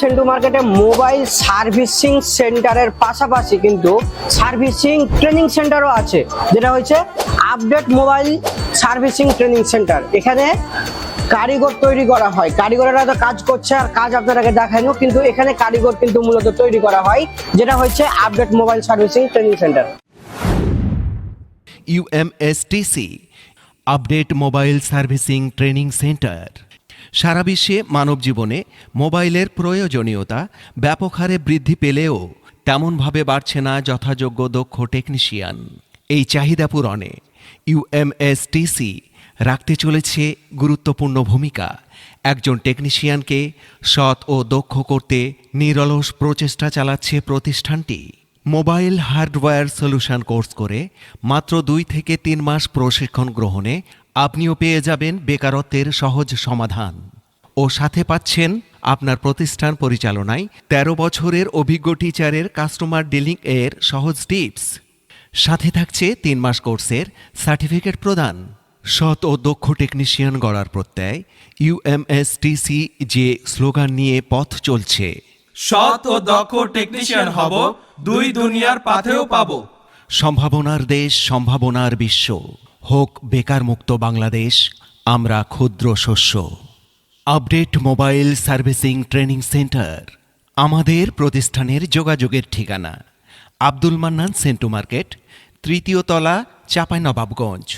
সেন্টু মার্কেটে mobile servicing সেন্টারের পাশাপাশি কিন্তু সার্ভিসিং ট্রেনিং সেন্টারও আছে, যেটা হচ্ছে update mobile servicing training centre. এখানে কারিগর তৈরি করা হয়। কারিগরেরা তো কাজ করছে, আর কাজ আপনারাকে দেখানো কিন্তু এখানে কারিগর কিন্তু মূলত তৈরি করা হয়, যেটা হচ্ছে update mobile servicing training centre. UMSTC update mobile servicing training centre. সারা বিশ্বে মানব জীবনে মোবাইলের প্রয়োজনীয়তা ব্যাপক হারে বৃদ্ধি পেলেও তেমনভাবে বাড়ছে না যথাযোগ্য দক্ষ টেকনিশিয়ান। এই চাহিদা পূরণে ইউএমএসটিসি রাখতে চলেছে গুরুত্বপূর্ণ ভূমিকা। একজন টেকনিশিয়ানকে সৎ ও দক্ষ করতে নিরলস প্রচেষ্টা চালাচ্ছে প্রতিষ্ঠানটি। মোবাইল হার্ডওয়্যার সলিউশন কোর্স করে মাত্র দুই থেকে তিন মাস প্রশিক্ষণ গ্রহণে আপনিও পেয়ে যাবেন বেকারত্বের সহজ সমাধান। ও সাথে পাচ্ছেন আপনার প্রতিষ্ঠান পরিচালনায় ১৩ বছরের অভিজ্ঞ টিচারের কাস্টমার ডিলিং এর সহজ টিপস। সাথে থাকছে তিন মাস কোর্সের সার্টিফিকেট প্রদান। সৎ ও দক্ষ টেকনিশিয়ান গড়ার প্রত্যয় ইউএমএসটিসি যে স্লোগান নিয়ে পথ চলছে। সৎ ও দক্ষ টেকনিশিয়ান হব, দুই দুনিয়ার পাথেও পাবো। সম্ভাবনার দেশ, সম্ভাবনার বিশ্ব। হোক বেকার মুক্ত বাংলাদেশ, আমরা ক্ষুদ্র শস্য। Update mobile servicing training centre, আমাদের প্রতিষ্ঠানের যোগাযোগের ঠিকানা। আব্দুল মান্নান সেন্টু মার্কেট, তৃতীয় তলা, চাঁপাইনবাবগঞ্জ।